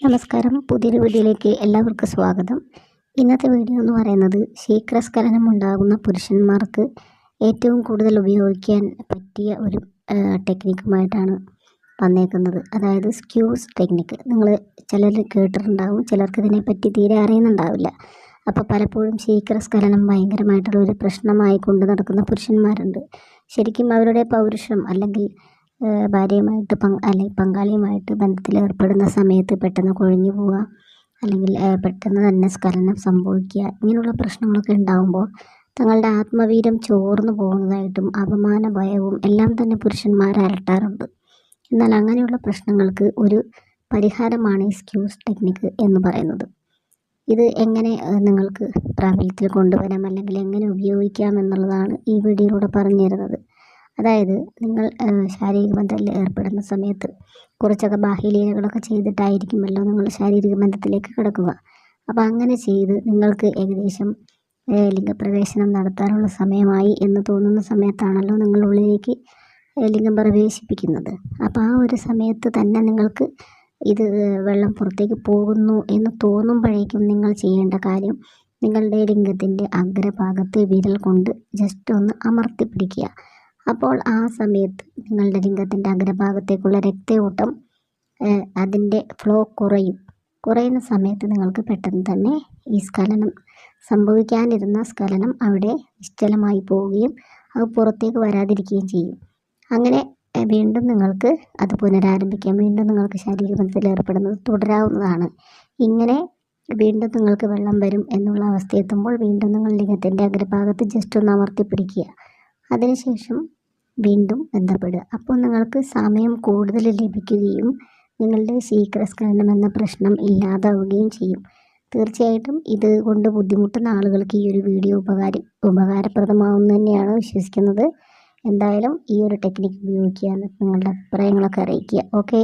നമസ്കാരം. പുതിയൊരു വീഡിയോയിലേക്ക് എല്ലാവർക്കും സ്വാഗതം. ഇന്നത്തെ വീഡിയോ എന്ന് പറയുന്നത് ശീക്രസ്ഖലനം ഉണ്ടാകുന്ന പുരുഷന്മാർക്ക് ഏറ്റവും കൂടുതൽ ഉപയോഗിക്കാൻ പറ്റിയ ഒരു ടെക്നിക്കുമായിട്ടാണ് വന്നേക്കുന്നത്. അതായത് സ്ക്യൂസ് ടെക്നിക്ക് നിങ്ങൾ ചിലർ കേട്ടിട്ടുണ്ടാവും ചിലർക്ക് ഇതിനെപ്പറ്റി തീരെ അറിയുന്നുണ്ടാവില്ല. അപ്പോൾ പലപ്പോഴും ശീക്രസ്ഖലനം ഭയങ്കരമായിട്ടുള്ള ഒരു പ്രശ്നമായി കൊണ്ട് നടക്കുന്ന പുരുഷന്മാരുണ്ട്. ശരിക്കും അവരുടെ പൗരുഷം അല്ലെങ്കിൽ ഭാര്യയുമായിട്ട് പങ്ക് അല്ലെങ്കിൽ പങ്കാളിയുമായിട്ട് ബന്ധത്തിൽ ഏർപ്പെടുന്ന സമയത്ത് പെട്ടെന്ന് കുഴഞ്ഞു പോവുക അല്ലെങ്കിൽ പെട്ടെന്ന് തന്നെ സ്ഖലനം സംഭവിക്കുക ഇങ്ങനെയുള്ള പ്രശ്നങ്ങളൊക്കെ ഉണ്ടാകുമ്പോൾ തങ്ങളുടെ ആത്മവീരം ചോർന്നു പോകുന്നതായിട്ടും അപമാന ഭയവും എല്ലാം തന്നെ പുരുഷന്മാർ അലട്ടാറുണ്ട് എന്നാൽ അങ്ങനെയുള്ള പ്രശ്നങ്ങൾക്ക് ഒരു പരിഹാരമാണ് ഈ സ്ക്യൂസ് ടെക്നിക്ക് എന്ന് പറയുന്നത്. ഇത് എങ്ങനെ നിങ്ങൾക്ക് പ്രാബല്യത്തിൽ കൊണ്ടുവരാം അല്ലെങ്കിൽ എങ്ങനെ ഉപയോഗിക്കാം എന്നുള്ളതാണ് ഈ വീഡിയോയിലൂടെ പറഞ്ഞു തരുന്നത് അതായത് നിങ്ങൾ ശാരീരിക ബന്ധത്തിൽ ഏർപ്പെടുന്ന സമയത്ത് കുറച്ചൊക്കെ ബാഹ്യലീലകളൊക്കെ ചെയ്തിട്ടായിരിക്കുമല്ലോ നിങ്ങൾ ശാരീരിക ബന്ധത്തിലേക്ക് കിടക്കുക. അപ്പോൾ അങ്ങനെ ചെയ്ത് നിങ്ങൾക്ക് ഏകദേശം ലിംഗപ്രവേശനം നടത്താനുള്ള സമയമായി എന്ന് തോന്നുന്ന സമയത്താണല്ലോ നിങ്ങൾ ഉള്ളിലേക്ക് ലിംഗം പ്രവേശിപ്പിക്കുന്നത്. അപ്പോൾ ആ ഒരു സമയത്ത് തന്നെ നിങ്ങൾക്ക് ഇത് വെള്ളം പുറത്തേക്ക് പോകുന്നു എന്ന് തോന്നുമ്പോഴേക്കും നിങ്ങൾ ചെയ്യേണ്ട കാര്യം നിങ്ങളുടെ ലിംഗത്തിന്റെ അഗ്രഭാഗത്ത് വിരൽ കൊണ്ട് ജസ്റ്റ് ഒന്ന് അമർത്തി പിടിക്കുക. അപ്പോൾ ആ സമയത്ത് നിങ്ങളുടെ ലിംഗത്തിന്റെ അഗ്രഭാഗത്തേക്കുള്ള രക്തയോട്ടം അതിന്റെ ഫ്ലോ കുറയും. കുറയുന്ന സമയത്ത് നിങ്ങൾക്ക് പെട്ടെന്ന് തന്നെ ഈ സ്ഖലനം സംഭവിക്കാനിരുന്ന സ്ഖലനം അവിടെ നിശ്ചലമായി പോവുകയും അത് പുറത്തേക്ക് വരാതിരിക്കുകയും ചെയ്യും. അങ്ങനെ വീണ്ടും നിങ്ങൾക്ക് അത് പുനരാരംഭിക്കാം. വീണ്ടും നിങ്ങൾക്ക് ശാരീരിക ബന്ധത്തിൽ ഏർപ്പെടുന്നത് തുടരാവുന്നതാണ്. ഇങ്ങനെ വീണ്ടും നിങ്ങൾക്ക് വെള്ളം വരും എന്നുള്ള അവസ്ഥയെത്തുമ്പോൾ വീണ്ടും നിങ്ങൾ ലിംഗത്തിന്റെ അഗ്രഭാഗത്ത് ജസ്റ്റ് ഒന്ന് അമർത്തി പിടിക്കുക അതിനുശേഷം വീണ്ടും ബന്ധപ്പെടുക. അപ്പോൾ നിങ്ങൾക്ക് സമയം കൂടുതൽ ലഭിക്കുകയും നിങ്ങളുടെ ശീഘ്രസ്ഖലനം എന്ന പ്രശ്നം ഇല്ലാതാവുകയും ചെയ്യും. തീർച്ചയായിട്ടും ഇത് കൊണ്ട് ബുദ്ധിമുട്ടുന്ന ആളുകൾക്ക് ഈ ഒരു വീഡിയോ ഉപകാരം ഉപകാരപ്രദമാവും തന്നെയാണ് വിശ്വസിക്കുന്നത്. എന്തായാലും ഈ ഒരു ടെക്നിക്ക് ഉപയോഗിക്കുക നിങ്ങളുടെ അഭിപ്രായങ്ങളൊക്കെ അറിയിക്കുക. ഓക്കെ.